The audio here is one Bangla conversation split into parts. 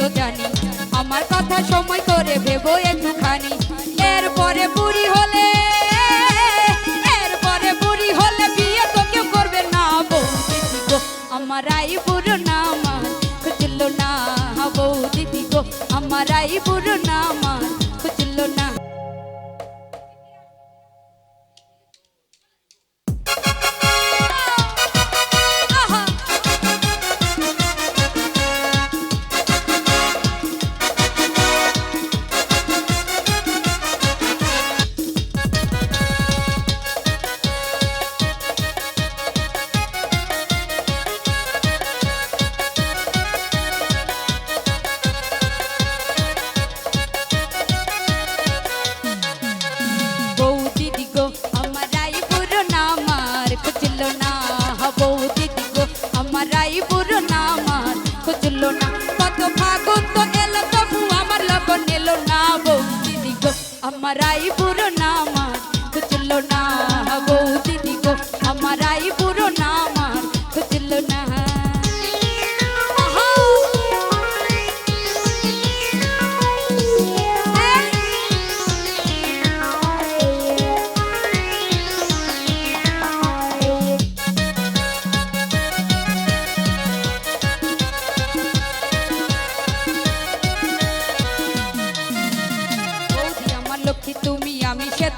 তো জানি, আমার কথা সময় করে ভেবো একটুখানি। এরপরে বুড়ি হলে, এরপরে বুড়ি হলে বিয়ে তো কেউ করবে না বৌদি গো, আমার আই বুড়ো না আমার খুঁজলো না বৌদি গো, আমার আই বুড়ো না আমার না। কত তো এলো তবু আমার লগন এলো না বৌদি দিগো। আমার আই বুড়ো না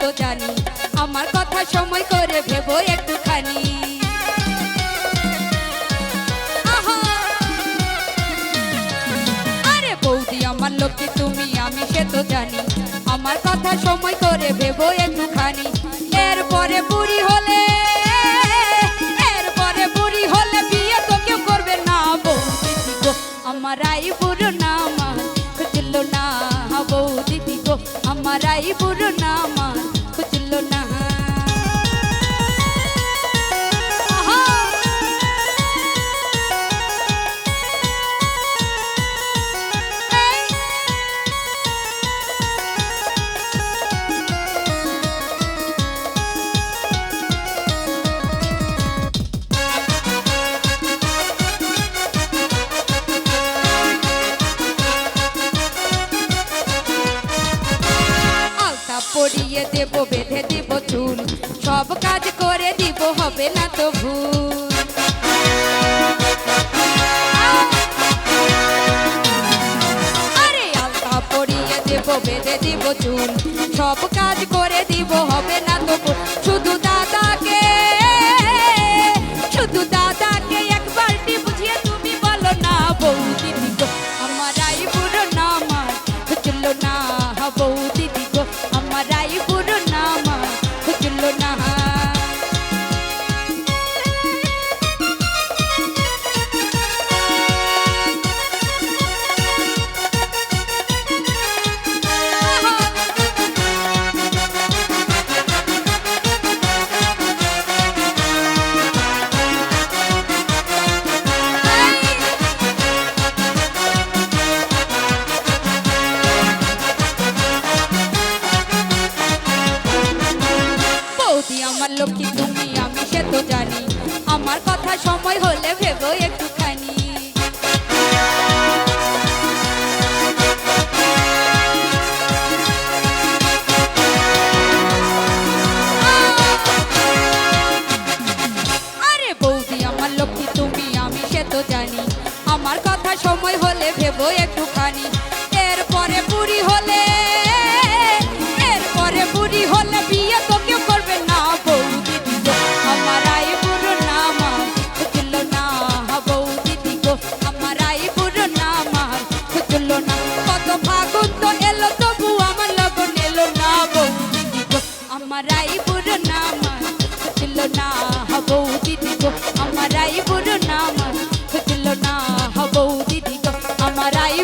তো জানি, আমার কথা সময় করে ভেবো একটুখানি! আরে বৌদি, আমার লক্ষ্মী, তুমি, আমি, সে তো জানি, আমার কথা সময় করে ভেবো একটুখানি এরপরে বুড়ি হলে, এরপরে বুড়ি হলে বিয়ে তো কেউ করবে না, বৌদি আমার আই বুড়ো না আমার খুঁজলো না, বৌদি আমার আই বুড়ো না আমার পরিয়ে দেব, বেঁধে দেব চুল। সব কাজ করে দিব, হবে না তো ভুল। আরে আলতা পড়িয়ে দেব, বেঁধে দিব চুল। সব কাজ করে দিব, হবে না তো শুধু দাদাকে আমার লক্ষ্মী তুমি আমি সে তো জানি। আমার কথা সময় হলে ভেবো একটুখানি আমার আই বুড়ো না আমার খুঁজলো না বৌদি দিগো আমার আই বুড়ো না আমার খুঁজলো না বৌদি দিগো আমার আই